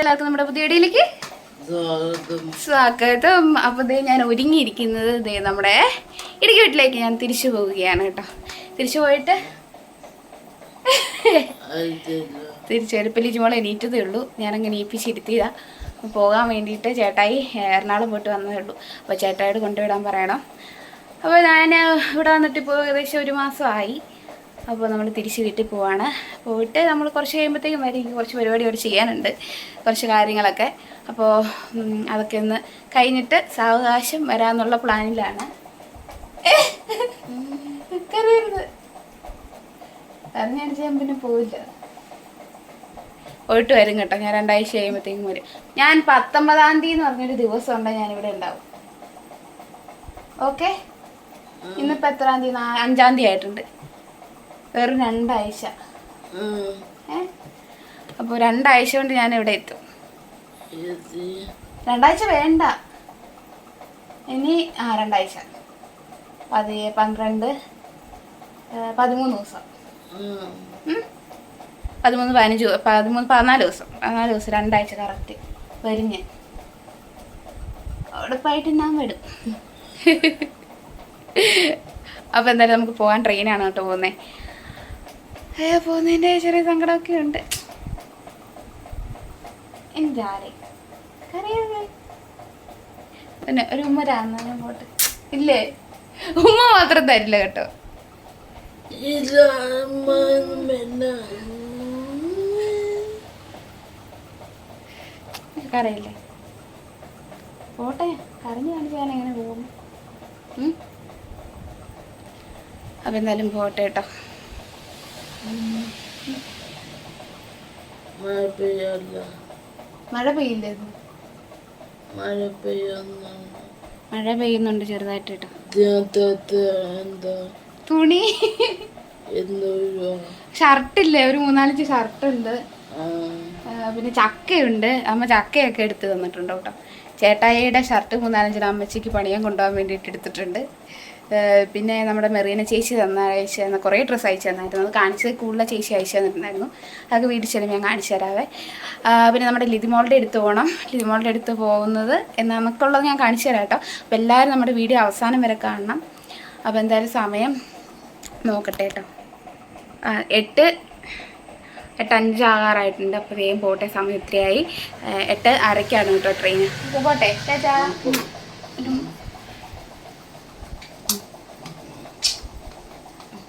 എല്ലാവർക്കും നമ്മുടെ പുതിയ ഇടയിലേക്ക് സ്വാഗതം. അപ്പൊ അപ്പോൾ ദേ ഞാൻ ഒരുങ്ങിയിരിക്കുന്നത് ഇതേ നമ്മുടെ ഇടുക്കി വീട്ടിലേക്ക് ഞാൻ തിരിച്ചു പോവുകയാണ് കേട്ടോ. തിരിച്ചു പോയിട്ട് തിരിച്ചു വരുമ്പോൾ ലിജിമോളെ എണീറ്റതേ ഉള്ളൂ. ഞാനങ്ങനെ എണീപ്പിച്ചിരുത്തിയതാ അപ്പോൾ പോകാൻ വേണ്ടിയിട്ട് ചേട്ടായി എറണാകുളം പോയിട്ട് വന്നതേ ഉള്ളൂ. അപ്പോൾ ചേട്ടായോട് കൊണ്ടുവിടാൻ പറയണം. അപ്പോൾ ഞാൻ ഇവിടെ വന്നിട്ട് ഇപ്പോൾ ഏകദേശം ഒരു മാസമായി. അപ്പോൾ നമ്മൾ തിരിച്ച് വീട്ടിൽ പോവാണ്. പോയിട്ട് നമ്മൾ കുറച്ച് കഴിയുമ്പോഴത്തേക്കും വരും എനിക്ക് കുറച്ച് പരിപാടി അവിടെ ചെയ്യാനുണ്ട്. കുറച്ച് കാര്യങ്ങളൊക്കെ. അപ്പോൾ അതൊക്കെ ഒന്ന് കഴിഞ്ഞിട്ട് സാവകാശം വരാമെന്നുള്ള പ്ലാനിലാണ്. കരയരുത് കരഞ്ഞടിച്ച് ഞാൻ പിന്നെ പോവില്ല. പോയിട്ട് വരും കേട്ടോ. ഞാൻ രണ്ടാഴ്ച കഴിയുമ്പോഴത്തേക്കും വരും. ഞാൻ പത്തൊമ്പതാം തീയതി എന്ന് പറഞ്ഞൊരു ദിവസം ഉണ്ടെങ്കിൽ ഞാനിവിടെ ഉണ്ടാവും. ഓക്കെ? ഇന്നിപ്പോൾ എത്രാം തീയതി? അഞ്ചാം തീയതി ആയിട്ടുണ്ട്. വെറും രണ്ടാഴ്ച. അപ്പോൾ രണ്ടാഴ്ച കൊണ്ട് ഞാൻ ഇവിടെ എത്തും. രണ്ടാഴ്ച വേണ്ട. ഇനി ആ രണ്ടാഴ്ച. പതി പന്ത്രണ്ട് പതിമൂന്ന് ദിവസം? പതിമൂന്ന് പതിനഞ്ച് പതിമൂന്ന് പതിനാല് ദിവസം. പതിനാല് ദിവസം രണ്ടാഴ്ച കറക്റ്റ് വരും ഞാൻ അവിടെ പോയിട്ട് ഞാൻ വിടും. അപ്പോൾ എന്തായാലും നമുക്ക് പോകാൻ ട്രെയിനാണ് കേട്ടോ പോകുന്നത് ഏ പോകുന്നതിന്റെ ചെറിയ സങ്കടമൊക്കെ ഉണ്ട് കരയരുത് പിന്നെ ഒരു ഉമ്മ രാന്നാലും പോട്ടെ. ഇല്ലേ? ഉമ്മ മാത്രം തരില്ല കേട്ടോ. കരയില്ലേ? പോട്ടെ കരഞ്ഞു കാണിക്കാൻ എങ്ങനെ പോകും? അപ്പം എന്തായാലും പോട്ടെ കേട്ടോ. മഴ പെയ്യല്ല മഴ പെയ്യില്ലേ ഇത്? മഴ പെയ്യുന്നു. മഴ പെയ്യുന്നുണ്ട് ചെറുതായിട്ട് കേട്ടോ ഇതിനകത്ത് എന്താ? തുണി. ഷർട്ടില്ലേ ഒരു മൂന്നാലഞ്ച് ഷർട്ടുണ്ട്. ഉണ്ട് പിന്നെ ചക്കയുണ്ട്. അമ്മ ചക്കയൊക്കെ എടുത്ത് തന്നിട്ടുണ്ട് കേട്ടോ ചേട്ടായിയുടെ ഷർട്ട് മൂന്നാലഞ്ചിന് അമ്മച്ചിക്ക് പണിയാൻ കൊണ്ടുപോകാൻ വേണ്ടിയിട്ട് എടുത്തിട്ടുണ്ട്. പിന്നെ നമ്മുടെ മെറീന ചേച്ചി തന്ന അയച്ചു തന്ന കുറേ ഡ്രസ്സ് അയച്ചു തന്നായിരുന്നു. അത് കാണിച്ചത് കൂടുതൽ ചേച്ചി അയച്ചു തന്നിട്ടുണ്ടായിരുന്നു. അതൊക്കെ വീട്ടിൽ ചെല്ലുമ്പോൾ ഞാൻ കാണിച്ചു തരാവേ. പിന്നെ നമ്മുടെ ലിതിമോളുടെ അടുത്ത് പോകണം. ലിതിമോളുടെ അടുത്ത് പോകുന്നത് എന്ന് നമുക്കുള്ളത് ഞാൻ കാണിച്ചു തരാം കേട്ടോ. അപ്പോൾ എല്ലാവരും നമ്മുടെ വീഡിയോ അവസാനം വരെ കാണണം. അപ്പോൾ എന്തായാലും സമയം നോക്കട്ടെ കേട്ടോ. എട്ട് എട്ട് അഞ്ചാകാറായിട്ടുണ്ട് അപ്പോൾ വേഗം പോട്ടെ സമയം ഇത്രയായി. എട്ട് അരയ്ക്കാണ് കേട്ടോ ട്രെയിൻ അപ്പോൾ പോട്ടെ. ചേച്ചാ ഉം.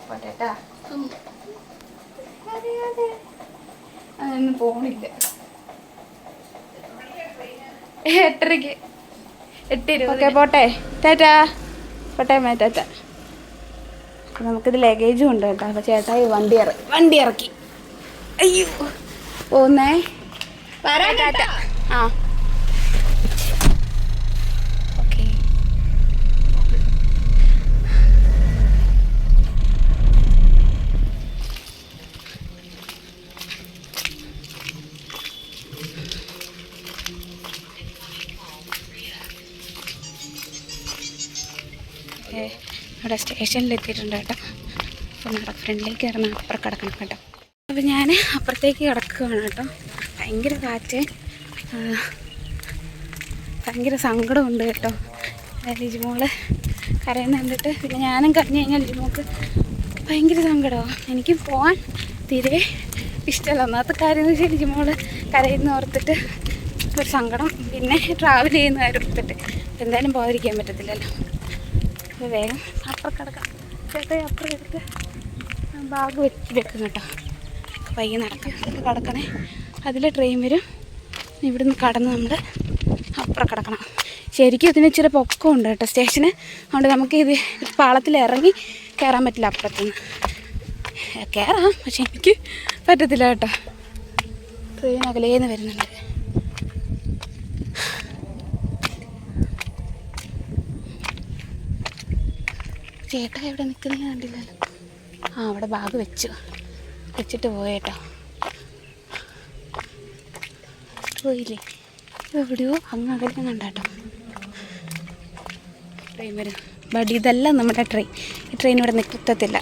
പോട്ടെ കേട്ടാ. അറിയാതെ അതൊന്നും പോണില്ല. എട്ടരയ്ക്ക്. എട്ട് ഓക്കെ പോട്ടെ. ടാറ്റാ. പോട്ടെ മേ ടാറ്റ. നമുക്കിത് ലഗേജും ഉണ്ട് കേട്ടോ. അപ്പോൾ ചേട്ടായി വണ്ടി ഇറക്കി വണ്ടി ഇറക്കി. അയ്യോ. പോന്നേ. വരാം ടാറ്റ. ആ. ഓക്കെ. ഇവിടെ സ്റ്റേഷനിൽ എത്തിയിട്ടുണ്ട് കേട്ടോ അപ്പോൾ നമ്മുടെ ഫ്രണ്ടിലേക്ക് കയറുന്ന അപ്പുറം കിടക്കണം കേട്ടോ. അപ്പോൾ ഞാൻ അപ്പുറത്തേക്ക് കിടക്കുകയാണ് കേട്ടോ. ഭയങ്കര കാറ്റ്. ഭയങ്കര സങ്കടമുണ്ട് കേട്ടോ. ലിജിമോൾ കരയിൽ കരയുന്ന കണ്ടിട്ട് പിന്നെ ഞാനും കരഞ്ഞു കഴിഞ്ഞാൽ ലിജിമോക്ക് ഭയങ്കര സങ്കടമാണ് എനിക്ക് പോകാൻ തീരെ ഇഷ്ടമല്ല. ഒന്നാമത്തെ കാര്യം എന്ന് വെച്ചാൽ ലിജിമോൾ കരയുന്ന ഓർത്തിട്ട് ഒരു സങ്കടം. പിന്നെ ട്രാവൽ ചെയ്യുന്ന കാര്യം ഓർത്തിട്ട് എന്തായാലും പോകാതിരിക്കാൻ പറ്റത്തില്ലല്ലോ. വേഗം അപ്പുറം കിടക്കാം. ചേട്ടാ അപ്പുറം കിടക്ക്. ബാഗ് വെച്ച് വെക്കും കേട്ടോ. പയ്യെ നമുക്ക് കിടക്കണേ. അതിൽ ട്രെയിൻ വരും. ഇവിടുന്ന് കടന്ന് നമ്മൾ അപ്പുറം കിടക്കണം. ശരിക്കും ഇതിന് ഇച്ചിരി പൊക്കം ഉണ്ട് കേട്ടോ സ്റ്റേഷന് അതുകൊണ്ട് നമുക്ക് ഇത് പാളത്തിൽ ഇറങ്ങി കയറാൻ പറ്റില്ല അപ്പുറത്തുനിന്ന്. കയറാം പക്ഷെ എനിക്ക് പറ്റത്തില്ല കേട്ടോ. ട്രെയിൻ അകലേന്ന് വരുന്നുണ്ട്. ചേട്ടാ എവിടെ നിൽക്കുന്ന കണ്ടില്ലല്ലോ ആ അവിടെ ബാഗ് വെച്ചു. വെച്ചിട്ട് പോയേട്ടോ പോയില്ലേ? എവിടെയോ അങ്ങ് അകലെ കണ്ടാട്ടോ. ട്രെയിൻ വരും ബട്ട് ഇതല്ല നമ്മുടെ ട്രെയിൻ. ഈ ട്രെയിൻ ഇവിടെ നിൽക്കത്തില്ല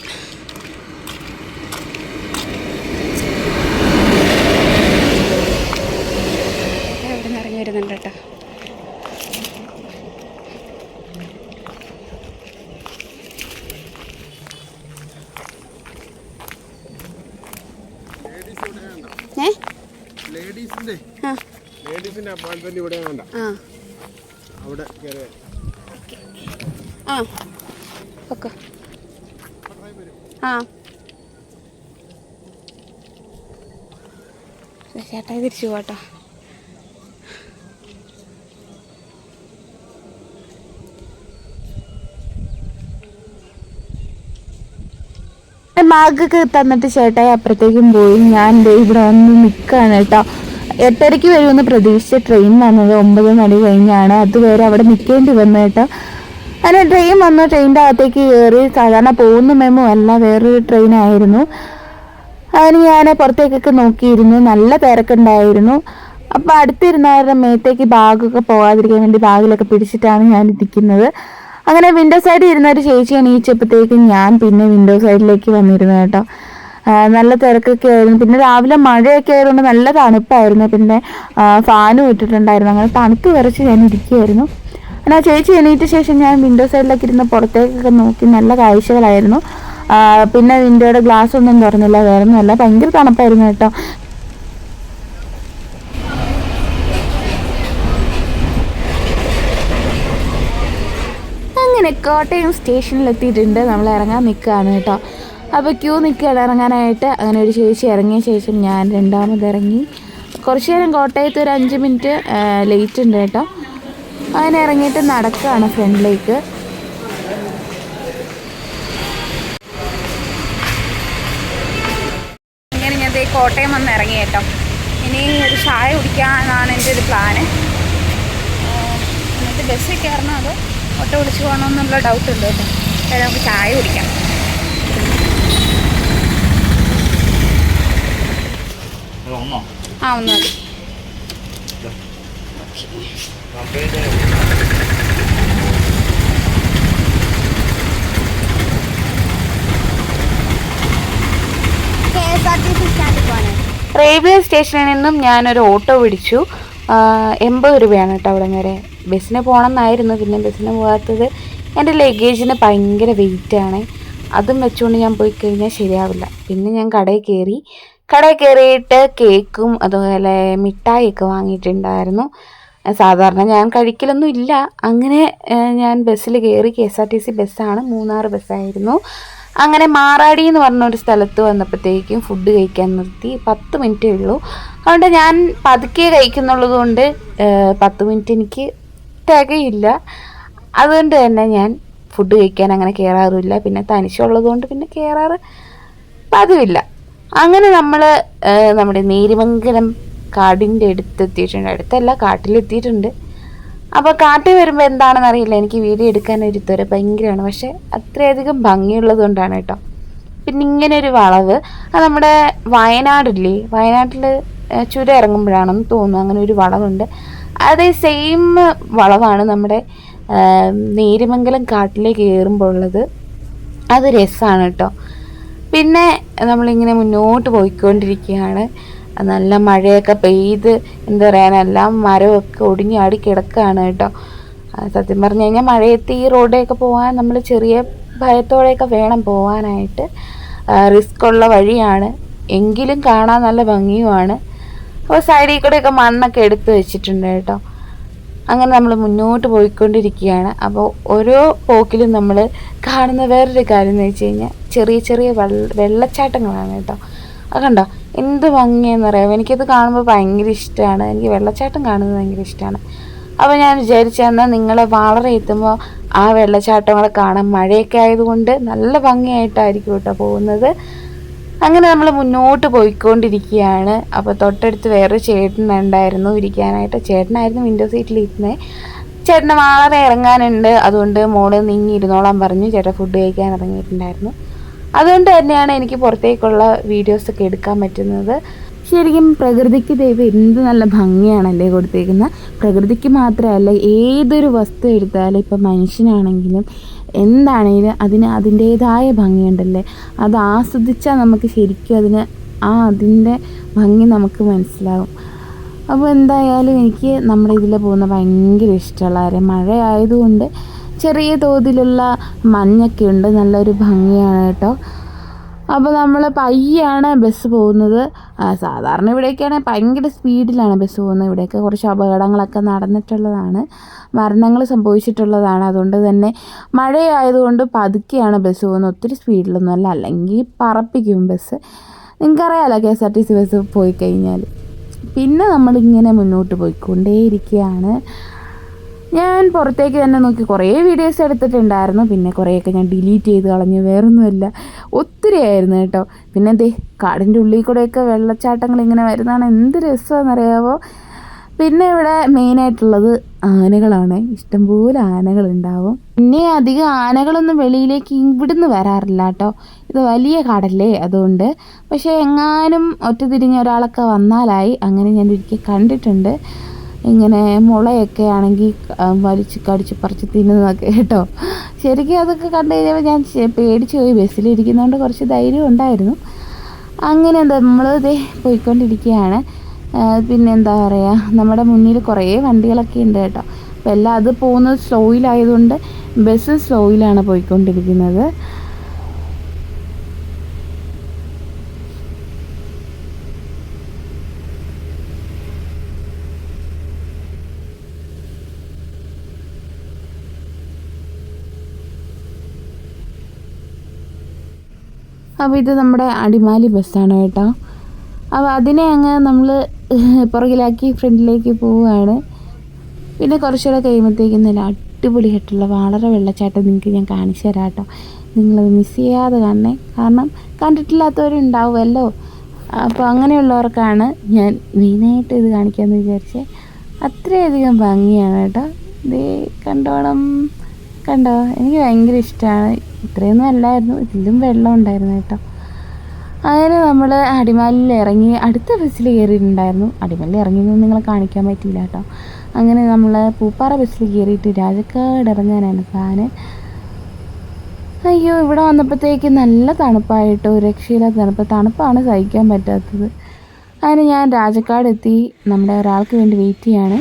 ലേഡീസിന്റെ ലേഡീസിന്റെ അപ്പോയിന്റ്മെന്റ് ഇവിടെ വേണ്ട. ആ. അവിടെ കയറി ആ. ഓക്കെ. ആ. ചേട്ടാ തിരിച്ചു പോട്ടോ ബാഗൊക്കെ തന്നിട്ട് ചേട്ടായി അപ്പുറത്തേക്കും പോയി. ഞാൻ ദേ ഇവിടെ വന്ന് നിൽക്കുകയാണ് കേട്ടോ. എട്ടരയ്ക്ക് വരുമെന്ന് പ്രതീക്ഷിച്ച ട്രെയിൻ വന്നത് ഒമ്പത് മണി കഴിഞ്ഞാണ്. അതുവരെ അവിടെ നിൽക്കേണ്ടി വന്നു കേട്ടോ. അങ്ങനെ ട്രെയിൻ വന്നു. ട്രെയിനിന്റെ അകത്തേക്ക് കയറി സാധാരണ പോകുന്ന മെമ്മോ അല്ല വേറൊരു ട്രെയിൻ ആയിരുന്നു. അതിന് ഞാൻ പുറത്തേക്കൊക്കെ നോക്കിയിരുന്നു. നല്ല തിരക്കുണ്ടായിരുന്നു. അപ്പോൾ അടുത്തിരുന്നവരുടെ മേത്തേക്ക് ബാഗൊക്കെ പോകാതിരിക്കാൻ വേണ്ടി ബാഗിലൊക്കെ പിടിച്ചിട്ടാണ് ഞാൻ ഇരിക്കുന്നത്. അങ്ങനെ വിൻഡോ സൈഡിൽ ഇരുന്ന ഒരു ചേച്ചി എണീച്ചപ്പോഴത്തേക്കും ഞാൻ പിന്നെ വിൻഡോ സൈഡിലേക്ക് വന്നിരുന്നു കേട്ടോ. നല്ല തിരക്കൊക്കെ ആയിരുന്നു. പിന്നെ രാവിലെ മഴയൊക്കെ ആയതുകൊണ്ട് നല്ല തണുപ്പായിരുന്നു. പിന്നെ ഫാനും ഇട്ടിട്ടുണ്ടായിരുന്നു. അങ്ങനെ തണുത്ത് വിറച്ച് ഞാൻ ഇരിക്കുകയായിരുന്നു അങ്ങനെ ചേച്ചി എണീറ്റ ശേഷം ഞാൻ വിൻഡോ സൈഡിലൊക്കെ ഇരുന്ന് പുറത്തേക്കൊക്കെ നോക്കി നല്ല കാഴ്ചകളായിരുന്നു. പിന്നെ വിൻഡോയുടെ ഗ്ലാസ് ഒന്നും തുറന്നില്ല. വേറെ ഒന്നുമല്ല ഭയങ്കര തണുപ്പായിരുന്നു കേട്ടോ. അങ്ങനെ കോട്ടയം സ്റ്റേഷനിലെത്തിയിട്ടുണ്ട്. നമ്മൾ ഇറങ്ങാൻ നിൽക്കുകയാണ് കേട്ടോ. അപ്പോൾ ക്യൂ നിൽക്കുകയാണ്. ഇറങ്ങാനായിട്ട് അങ്ങനെ ഒരു ചേച്ചി ഇറങ്ങിയ ശേഷം ഞാൻ രണ്ടാമത് ഇറങ്ങി. കുറച്ച് നേരം കോട്ടയത്ത് ഒരു അഞ്ച് മിനിറ്റ് ലേറ്റ് ഉണ്ട് കേട്ടോ. അങ്ങനെ ഇറങ്ങിയിട്ട് നടക്കുകയാണ് ഫ്രണ്ടിലേക്ക്. ഇങ്ങനെ ഞാൻ കോട്ടയം വന്ന് ഇറങ്ങി കേട്ടോ. ഇനി ഒരു ചായ കുടിക്കാനാണ് എന്റെ ഒരു പ്ലാന് എന്നിട്ട് ബസ്സിൽ കയറണോ അതോ ഓട്ടോ വിളിച്ച് പോകണമെന്നുള്ള ഡൗട്ട് ഉണ്ട് കേട്ടോ. നമുക്ക് ചായ കുടിക്കാം. ആ ഒന്ന് മതി. റെയിൽവേ സ്റ്റേഷനിൽ നിന്നും ഞാനൊരു ഓട്ടോ പിടിച്ചു. എൺപത് രൂപയാണ് കേട്ടോ അവിടെ വരെ. ബസ്സിന് പോകണം എന്നായിരുന്നു പിന്നെ ബസ്സിന് പോകാത്തത് എന്റെ ലഗേജിന് ഭയങ്കര വെയിറ്റാണ് അതും വെച്ചുകൊണ്ട് ഞാൻ പോയി കഴിഞ്ഞാൽ ശരിയാവില്ല. പിന്നെ ഞാൻ കടയിൽ കയറി കടയിൽ കയറിയിട്ട് കേക്കും അതുപോലെ മിഠായിയൊക്കെ വാങ്ങിയിട്ടുണ്ടായിരുന്നു. സാധാരണ ഞാൻ കഴിക്കലൊന്നും ഇല്ല. അങ്ങനെ ഞാൻ ബസ്സിൽ കയറി K S R T C ബസ്സാണ്. മൂന്നാർ ബസ്സായിരുന്നു. അങ്ങനെ മാറാടി എന്ന് പറഞ്ഞ ഒരു സ്ഥലത്ത് വന്നപ്പോഴത്തേക്കും ഫുഡ് കഴിക്കാൻ നിർത്തി. പത്ത് മിനിറ്റേ ഉള്ളൂ. അതുകൊണ്ട് ഞാൻ പതുക്കെ കഴിക്കുന്നുള്ളത് കൊണ്ട് പത്ത് മിനിറ്റ് എനിക്ക് തികയില്ല. അതുകൊണ്ട് തന്നെ ഞാൻ ഫുഡ് കഴിക്കാൻ അങ്ങനെ കയറാറില്ല പിന്നെ തനിച്ചുള്ളത് കൊണ്ട് പിന്നെ കയറാറ് പതിവില്ല. അങ്ങനെ നമ്മൾ നമ്മുടെ നേരിമംഗലം കാടിന്റെ അടുത്ത് എത്തിയിട്ടുണ്ട്. അടുത്തല്ല കാട്ടിലെത്തിയിട്ടുണ്ട് അപ്പോൾ കാട്ടിൽ വരുമ്പോൾ എന്താണെന്ന് അറിയില്ല. എനിക്ക് വീഡിയോ എടുക്കാൻ ഒരു ത്വര ഭയങ്കരമാണ്. പക്ഷേ അത്രയധികം ഭംഗിയുള്ളത് കൊണ്ടാണ് കേട്ടോ. പിന്നെ ഇങ്ങനെ ഒരു വളവ്. അത് നമ്മുടെ വയനാടില്ലേ? വയനാട്ടിൽ ചുരം ഇറങ്ങുമ്പോഴാണെന്ന് തോന്നുന്നു. അങ്ങനെ ഒരു വളവുണ്ട്. അതേ സെയിം വളവാണ് നമ്മുടെ നേരിമംഗലം കാട്ടിലേക്ക് കയറുമ്പോൾ ഉള്ളത്. അത് രസമാണ് കേട്ടോ. പിന്നെ നമ്മളിങ്ങനെ മുന്നോട്ട് പോയിക്കൊണ്ടിരിക്കുകയാണ്. നല്ല മഴയൊക്കെ പെയ്ത് എന്താ പറയുക എല്ലാം മരമൊക്കെ ഒടിഞ്ഞാടി കിടക്കുകയാണ് കേട്ടോ. സത്യം പറഞ്ഞു കഴിഞ്ഞാൽ മഴയത്ത് ഈ റോഡൊക്കെ പോകാൻ നമ്മൾ ചെറിയ ഭയത്തോടെയൊക്കെ വേണം പോകാനായിട്ട് റിസ്ക് ഉള്ള വഴിയാണ്. എങ്കിലും കാണാൻ നല്ല ഭംഗിയുമാണ്. അപ്പോൾ സൈഡിൽ കൂടെയൊക്കെ മണ്ണൊക്കെ എടുത്ത് വെച്ചിട്ടുണ്ട് കേട്ടോ. അങ്ങനെ നമ്മൾ മുന്നോട്ട് പോയിക്കൊണ്ടിരിക്കുകയാണ്. അപ്പോൾ ഓരോ പോക്കിലും നമ്മൾ കാണുന്ന വേറൊരു കാര്യം എന്ന് വെച്ച് കഴിഞ്ഞാൽ ചെറിയ ചെറിയ വെള്ള വെള്ളച്ചാട്ടങ്ങളാണ് കേട്ടോ. അത് കണ്ടോ? എന്ത് ഭംഗിയെന്ന് പറയാം എനിക്കത് കാണുമ്പോൾ ഭയങ്കര ഇഷ്ടമാണ്. എനിക്ക് വെള്ളച്ചാട്ടം കാണുന്നത് ഭയങ്കര ഇഷ്ടമാണ്. അപ്പോൾ ഞാൻ വിചാരിച്ചെന്നാൽ നിങ്ങൾ വളരെ എത്തുമ്പോൾ ആ വെള്ളച്ചാട്ടങ്ങളെ കാണാൻ മഴയൊക്കെ ആയതുകൊണ്ട് നല്ല ഭംഗിയായിട്ടായിരിക്കും കേട്ടോ പോകുന്നത്. അങ്ങനെ നമ്മൾ മുന്നോട്ട് പോയിക്കൊണ്ടിരിക്കുകയാണ്. അപ്പോൾ തൊട്ടടുത്ത് വേറൊരു ചേട്ടൻ ഉണ്ടായിരുന്നു ഇരിക്കാനായിട്ട്. ചേട്ടനായിരുന്നു വിൻഡോ സീറ്റിൽ ഇരുന്നത് ചേട്ടന് വളരെ ഇറങ്ങാനുണ്ട്. അതുകൊണ്ട് മോൾ നീങ്ങി ഇരുന്നോളാൻ പറഞ്ഞു. ചേട്ടൻ ഫുഡ് കഴിക്കാൻ ഇറങ്ങിയിട്ടുണ്ടായിരുന്നു. അതുകൊണ്ട് തന്നെയാണ് എനിക്ക് പുറത്തേക്കുള്ള വീഡിയോസൊക്കെ എടുക്കാൻ പറ്റുന്നത്. ശരിക്കും പ്രകൃതിക്ക് ദൈവം എന്ത് നല്ല ഭംഗിയാണല്ലേ കൊടുത്തേക്കുന്നത് പ്രകൃതിക്ക് മാത്രമല്ല ഏതൊരു വസ്തു എടുത്താലും ഇപ്പം മനുഷ്യനാണെങ്കിലും എന്താണെങ്കിലും അതിന് അതിന്റേതായ ഭംഗിയുണ്ടല്ലേ? അത് ആസ്വദിച്ചാൽ നമുക്ക് ശരിക്കും അതിന് ആ അതിന്റെ ഭംഗി നമുക്ക് മനസ്സിലാകും അപ്പോൾ എന്തായാലും എനിക്ക് നമ്മുടെ ഇതിൽ പോകുന്ന ഭയങ്കര ഇഷ്ടമുള്ള കാര്യം മഴ ആയതുകൊണ്ട് ചെറിയ തോതിലുള്ള മഞ്ഞൊക്കെ ഉണ്ട്. നല്ലൊരു ഭംഗിയാണ് കേട്ടോ. അപ്പോൾ നമ്മൾ പയ്യാണ് ബസ് പോകുന്നത്. സാധാരണ ഇവിടേക്കാണെങ്കിൽ ഭയങ്കര സ്പീഡിലാണ് ബസ് പോകുന്നത്. ഇവിടെയൊക്കെ കുറച്ച് അപകടങ്ങളൊക്കെ നടന്നിട്ടുള്ളതാണ്. മരണങ്ങൾ സംഭവിച്ചിട്ടുള്ളതാണ്. അതുകൊണ്ട് തന്നെ മഴയായതുകൊണ്ട് പതുക്കെയാണ് ബസ് പോകുന്നത്. ഒത്തിരി സ്പീഡിലൊന്നുമല്ല അല്ലെങ്കിൽ പറപ്പിക്കും ബസ് നിങ്ങൾക്കറിയാമല്ലോ K S R T C bus പോയി കഴിഞ്ഞാൽ പിന്നെ നമ്മളിങ്ങനെ മുന്നോട്ട് പോയിക്കൊണ്ടേയിരിക്കുകയാണ് ഞാൻ പുറത്തേക്ക് തന്നെ നോക്കി കുറേ വീഡിയോസ് എടുത്തിട്ടുണ്ടായിരുന്നു. പിന്നെ കുറേയൊക്കെ ഞാൻ ഡിലീറ്റ് ചെയ്ത് കളഞ്ഞു. വേറൊന്നുമല്ല. ഒത്തിരി ആയിരുന്നു കേട്ടോ. പിന്നെ എന്തേ കാടിന്റെ ഉള്ളിൽ കൂടെയൊക്കെ വെള്ളച്ചാട്ടങ്ങൾ ഇങ്ങനെ വരുന്നതാണ്. എന്ത് രസമാണെന്നറിയാവോ? പിന്നെ ഇവിടെ മെയിനായിട്ടുള്ളത് ആനകളാണ്. ഇഷ്ടംപോലെ ആനകളുണ്ടാവും. പിന്നെ അധികം ആനകളൊന്നും വെളിയിലേക്ക് ഇവിടുന്ന് വരാറില്ല കേട്ടോ. ഇത് വലിയ കാടല്ലേ അതുകൊണ്ട്. പക്ഷേ എങ്ങാനും ഒറ്റ തിരിഞ്ഞ ഒരാളൊക്കെ വന്നാലായി. അങ്ങനെ ഞാൻ ഒരിക്കൽ കണ്ടിട്ടുണ്ട്. ഇങ്ങനെ മുളയൊക്കെ ആണെങ്കിൽ വലിച്ച് കടിച്ച് പറിച്ച് തിന്നുന്നതൊക്കെ കേട്ടോ. ശരിക്കും അതൊക്കെ കണ്ടു കഴിഞ്ഞപ്പോൾ ഞാൻ പേടിച്ചു പോയി. ബസ്സിലിരിക്കുന്നതുകൊണ്ട് കുറച്ച് ധൈര്യം ഉണ്ടായിരുന്നു. അങ്ങനെ എന്താ നമ്മൾ ഇതേ പോയിക്കൊണ്ടിരിക്കുകയാണ് പിന്നെ എന്താ പറയുക നമ്മുടെ മുന്നിൽ കുറേ വണ്ടികളൊക്കെ ഉണ്ട് കേട്ടോ. അപ്പോൾ എല്ലാം അത് പോകുന്നത് സ്ലോയിലായതുകൊണ്ട് ബസ് സ്ലോയിലാണ് പോയിക്കൊണ്ടിരിക്കുന്നത്. അപ്പോൾ ഇത് നമ്മുടെ അടിമാലി ബസ്സാണ് കേട്ടോ. അപ്പോൾ അതിനെ അങ്ങ് നമ്മൾ പുറകിലാക്കി ഫ്രണ്ടിലേക്ക് പോവുകയാണ്. പിന്നെ കുറച്ചുകൂടെ കഴിയുമ്പോഴത്തേക്കും നല്ല അടിപൊളിയായിട്ടുള്ള വളരെ വെള്ളച്ചാട്ടം നിങ്ങൾക്ക് ഞാൻ കാണിച്ചു തരാം കേട്ടോ. നിങ്ങളത് മിസ് ചെയ്യാതെ കാണണേ. കാരണം കണ്ടിട്ടില്ലാത്തവരുണ്ടാവുമല്ലോ. അപ്പോൾ അങ്ങനെയുള്ളവർക്കാണ് ഞാൻ മെയിനായിട്ട് ഇത് കാണിക്കാമെന്ന് വിചാരിച്ചത് അത്രയധികം ഭംഗിയാണ് കേട്ടോ. ഇത് കണ്ടോണം. കണ്ടോ? എനിക്ക് ഭയങ്കര ഇഷ്ടമാണ് ഇത്രയൊന്നും അല്ലായിരുന്നു. ഇതിലും വെള്ളം ഉണ്ടായിരുന്നു കേട്ടോ. അങ്ങനെ നമ്മൾ അടിമാലിൽ ഇറങ്ങി അടുത്ത ബസ്സിൽ കയറിയിട്ടുണ്ടായിരുന്നു അടിമാലിൽ ഇറങ്ങിയൊന്നും നിങ്ങളെ കാണിക്കാൻ പറ്റിയില്ല കേട്ടോ. അങ്ങനെ നമ്മൾ പൂപ്പാറ ബസ്സിൽ കയറിയിട്ട് രാജക്കാട് ഇറങ്ങാനാണ് പ്ലാന് അയ്യോ ഇവിടെ വന്നപ്പോഴത്തേക്ക് നല്ല തണുപ്പായിട്ട്. രക്ഷയില്ലാത്ത തണുപ്പ്. തണുപ്പാണ് സഹിക്കാൻ പറ്റാത്തത്. അങ്ങനെ ഞാൻ രാജക്കാട് എത്തി. നമ്മുടെ ഒരാൾക്ക് വേണ്ടി വെയിറ്റ് ചെയ്യാണ്.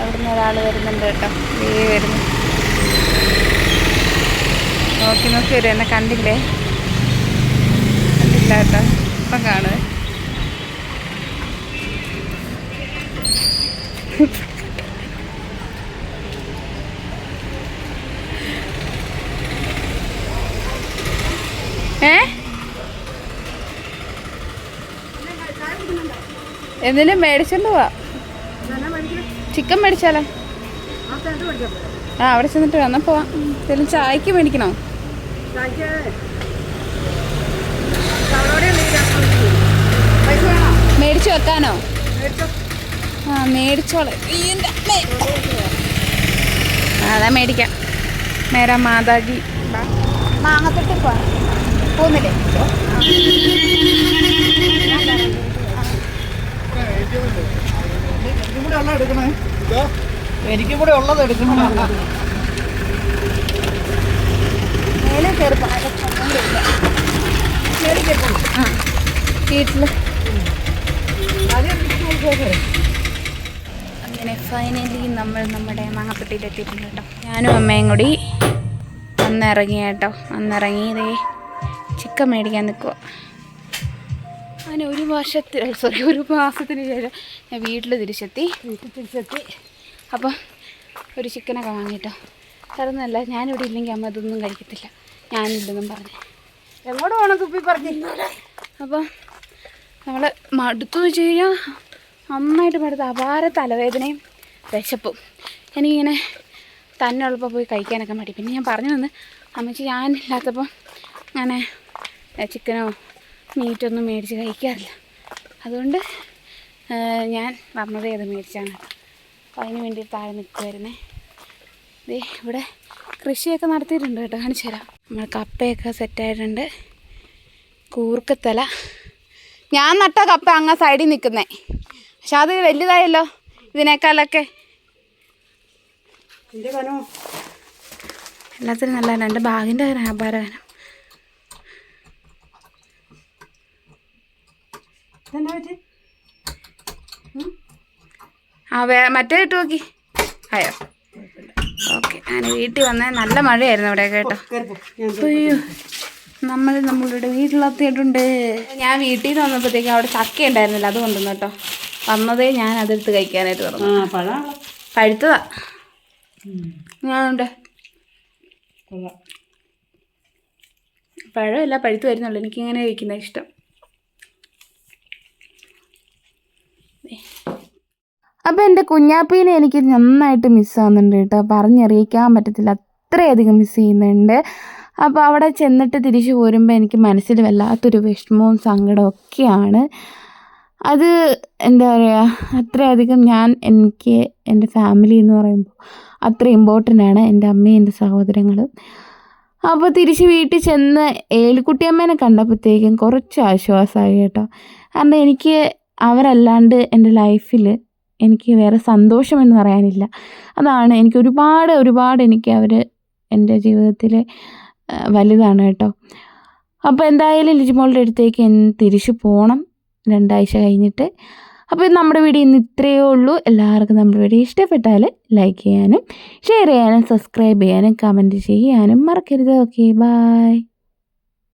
അവിടുന്ന് ഒരാൾ വരുന്നുണ്ട് കേട്ടോ. വരുന്നു. നോക്കി നോക്കി വരും. എന്നെ കണ്ടില്ലേ? കണ്ടില്ല കേട്ടോ. ഇപ്പം കാണുക ഏ? എന്തിനും മേടിച്ചോണ്ട് പോവാ? ചിക്കൻ മേടിച്ചാലേ? ആ അവിടെ ചെന്നിട്ട് വന്നാൽ പോവാം. ചായക്ക് മേടിക്കണോ? മേടിച്ചു വെക്കാനോ? ആ മേടിച്ചോളെ. അതാ മേടിക്കാം. മേരാ മാതാജി. മാങ്ങത്തൊട്ട് പോന്നില്ലേ എനിക്കും കൂടെ ഉള്ളത് എടുക്കണം. മേലെ കയറി ആ വീട്ടിൽ അങ്ങനെ ഫൈനലി നമ്മൾ നമ്മുടെ മാങ്ങപ്പെട്ടിയിൽ എത്തിയിട്ടുണ്ട് കേട്ടോ. ഞാനും അമ്മയും കൂടി അന്നിറങ്ങി കേട്ടോ. അന്നിറങ്ങി ഇതേ ചിക്കൻ മേടിക്കാൻ നിൽക്കുക അങ്ങനെ ഒരു വർഷത്തിൽ സോറി ഒരു മാസത്തിന് ശേഷം ഞാൻ വീട്ടിൽ തിരിച്ചെത്തി. വീട്ടിൽ തിരിച്ചെത്തി. അപ്പം ഒരു ചിക്കനൊക്കെ വാങ്ങിയിട്ടോ. തരുന്നല്ല ഞാനിവിടെ ഇല്ലെങ്കിൽ അമ്മ ഇതൊന്നും കഴിക്കത്തില്ല. ഞാനില്ലെന്നും പറഞ്ഞു. എങ്ങോട്ട് പോകണം കുപ്പി പറഞ്ഞു? അപ്പം നമ്മൾ മടുത്തു വെച്ച് കഴിഞ്ഞാൽ നന്നായിട്ട് മടുത്ത് അപാര തലവേദനയും വിശപ്പും. എനിക്കിങ്ങനെ തന്നെ ഉള്ളപ്പോൾ പോയി കഴിക്കാനൊക്കെ മടി. പിന്നെ ഞാൻ പറഞ്ഞു തന്നു അമ്മച്ചി ഞാനില്ലാത്തപ്പം അങ്ങനെ ചിക്കനോ മീറ്റൊന്നും മേടിച്ച് കഴിക്കാറില്ല. അതുകൊണ്ട് ഞാൻ വന്നത് ഏത് മേടിച്ചാണ് അപ്പോൾ അതിന് വേണ്ടി താഴെ നിൽക്കുമായിരുന്നേ ദേ ഇവിടെ കൃഷിയൊക്കെ നടത്തിയിട്ടുണ്ട് കേട്ടോ. കാണിച്ചു തരാം. നമ്മൾ കപ്പയൊക്കെ സെറ്റായിട്ടുണ്ട്. കൂർക്കത്തല. ഞാൻ നട്ട കപ്പ അങ്ങ് സൈഡിൽ നിൽക്കുന്നേ. പക്ഷെ അത് വലുതായല്ലോ ഇതിനേക്കാളൊക്കെ. എല്ലാത്തിനും നല്ല രണ്ട് ബാഗിന്റെ വ്യാപാരം ആ വേ മറ്റേ ഇട്ട് നോക്കി. ആയോ ഓക്കെ. ഞാൻ വീട്ടിൽ വന്നേ നല്ല മഴയായിരുന്നു അവിടെ കേട്ടോ. അയ്യോ നമ്മൾ നമ്മളുടെ വീട്ടിലെത്തിയിട്ടുണ്ട് ഞാൻ വീട്ടിൽ നിന്ന് വന്നപ്പോഴത്തേക്കും അവിടെ ചക്ക ഉണ്ടായിരുന്നില്ല അത് കൊണ്ടുവന്നു കേട്ടോ. വന്നതേ ഞാൻ അതെടുത്ത് കഴിക്കാനായിട്ട് പറഞ്ഞു ആ പഴം പഴുത്തതാ. ഞാനുണ്ട് പഴമല്ല പഴുത്ത് വരുന്നുള്ളൂ. എനിക്കിങ്ങനെ കഴിക്കുന്ന ഇഷ്ടം. അപ്പോൾ എന്റെ കുഞ്ഞാപ്പീനെ എനിക്ക് നന്നായിട്ട് മിസ്സാകുന്നുണ്ട് കേട്ടോ. പറഞ്ഞറിയിക്കാൻ പറ്റത്തില്ല. അത്രയധികം മിസ് ചെയ്യുന്നുണ്ട്. അപ്പോൾ അവിടെ ചെന്നിട്ട് തിരിച്ചു പോരുമ്പോൾ എനിക്ക് മനസ്സിൽ വല്ലാത്തൊരു വിഷമവും സങ്കടവും ഒക്കെയാണ്. അത് എന്താ പറയുക അത്രയധികം ഞാൻ എനിക്ക് എന്റെ ഫാമിലി എന്ന് പറയുമ്പോൾ അത്ര ഇമ്പോർട്ടന്റ് ആണ്. എന്റെ അമ്മയും എന്റെ സഹോദരങ്ങളും. അപ്പോൾ തിരിച്ച് വീട്ടിൽ ചെന്ന് ഏലിക്കുട്ടിയമ്മേനെ കണ്ടപ്പോഴത്തേക്കും കുറച്ച് ആശ്വാസമായി കേട്ടോ. കാരണം എനിക്ക് അവരല്ലാണ്ട് എന്റെ ലൈഫിൽ എനിക്ക് വേറെ സന്തോഷമെന്ന് പറയാനില്ല. അതാണ് എനിക്ക് ഒരുപാട് ഒരുപാട് എനിക്ക് അവർ എന്റെ ജീവിതത്തിൽ വലുതാണ് കേട്ടോ. അപ്പോൾ എന്തായാലും ലിജിമോളുടെ അടുത്തേക്ക് തിരിച്ചു പോകണം രണ്ടാഴ്ച കഴിഞ്ഞിട്ട്. അപ്പോൾ നമ്മുടെ വീഡിയോ ഇന്ന് ഇത്രയേ ഉള്ളൂ. എല്ലാവർക്കും നമ്മുടെ വീഡിയോ ഇഷ്ടപ്പെട്ടാൽ ലൈക്ക് ചെയ്യാനും ഷെയർ ചെയ്യാനും സബ്സ്ക്രൈബ് ചെയ്യാനും കമന്റ് ചെയ്യാനും മറക്കരുത്. Okay bye.